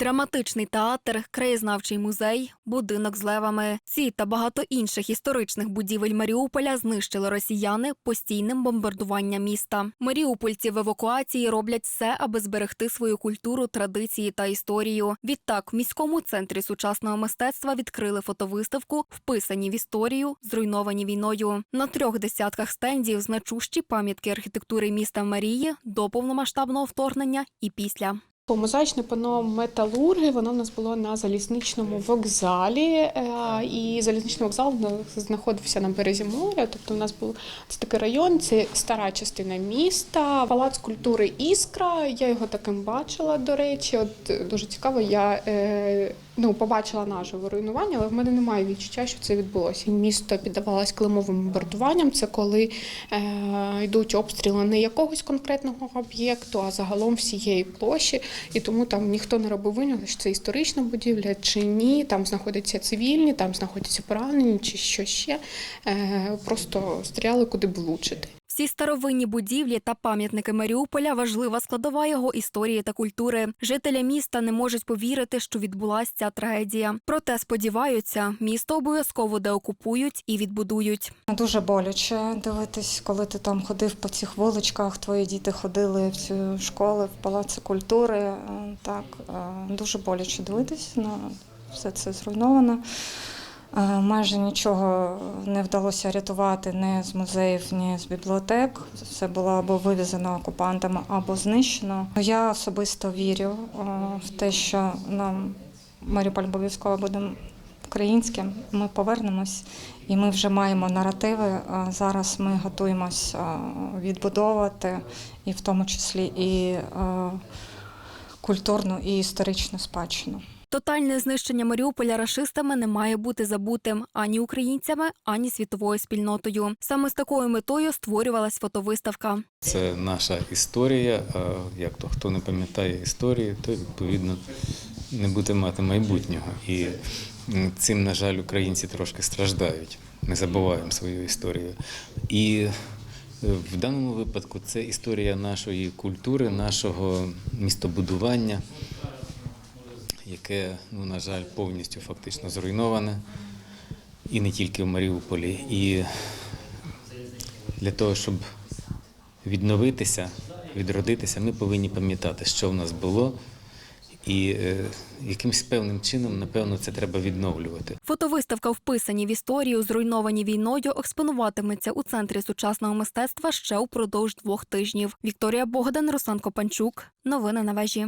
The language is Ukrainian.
Драматичний театр, краєзнавчий музей, будинок з левами. Ці та багато інших історичних будівель Маріуполя знищили росіяни постійним бомбардуванням міста. Маріупольці в евакуації роблять все, аби зберегти свою культуру, традиції та історію. Відтак, в міському центрі сучасного мистецтва відкрили фотовиставку, вписані в історію, зруйновані війною. На трьох десятках стендів значущі пам'ятки архітектури міста Марії до повномасштабного вторгнення і після. Мозаїчне панно металурги, воно в нас було на залізничному вокзалі, е, і залізничний вокзал знаходився на березі моря. Тобто, у нас був це такий район, це стара частина міста, палац культури Іскра. Я його таким бачила, до речі. От е, дуже цікаво, я е, ну, побачила наживо руйнування, але в мене немає відчуття, що це відбулося. Місто піддавалось килимовим бомбардуванням. Це коли е, йдуть обстріли не якогось конкретного об'єкту, а загалом всієї площі. І тому там ніхто не робив виняток, що це історична будівля чи ні. Там знаходяться цивільні, там знаходяться поранені, чи що ще. Е, просто стріляли куди влучити. Всі старовинні будівлі та пам'ятники Маріуполя важлива складова його історії та культури. Жителі міста не можуть повірити, що відбулася ця трагедія. Проте сподіваються, місто обов'язково деокупують і відбудують. Дуже боляче дивитись, коли ти там ходив по цих вуличках, твої діти ходили в цю школи, в палаці культури. Е, Так, е, дуже боляче дивитись на все це зруйновано. Е, Майже нічого не вдалося рятувати ні з музеїв, ні з бібліотек. Все було або вивезено окупантами, або знищено. Я особисто вірю е, в те, що нам Маріуполь обов'язково буде українським. Ми повернемось, і ми вже маємо наративи. Зараз ми готуємось відбудовувати, і в тому числі і культурну і історичну спадщину. Тотальне знищення Маріуполя рашистами не має бути забутим ані українцями, ані світовою спільнотою. Саме з такою метою створювалась фотовиставка. Це наша історія. Як то хто не пам'ятає історії, то відповідно не буде мати майбутнього. І цим, на жаль, українці трошки страждають. Ми забуваємо свою історію. І е, в даному випадку це історія нашої культури, нашого містобудування, яке, ну, на жаль, повністю фактично зруйноване. І не тільки в Маріуполі. І для того, щоб відновитися, відродитися, ми повинні пам'ятати, що в нас було, і е, якимось певним чином, напевно, це треба відновлювати. Фотовиставка, вписані в історію, зруйновані війною, експонуватиметься у центрі сучасного мистецтва ще упродовж двох тижнів. Вікторія Богдан, Руслан Копанчук. Новини на вежі.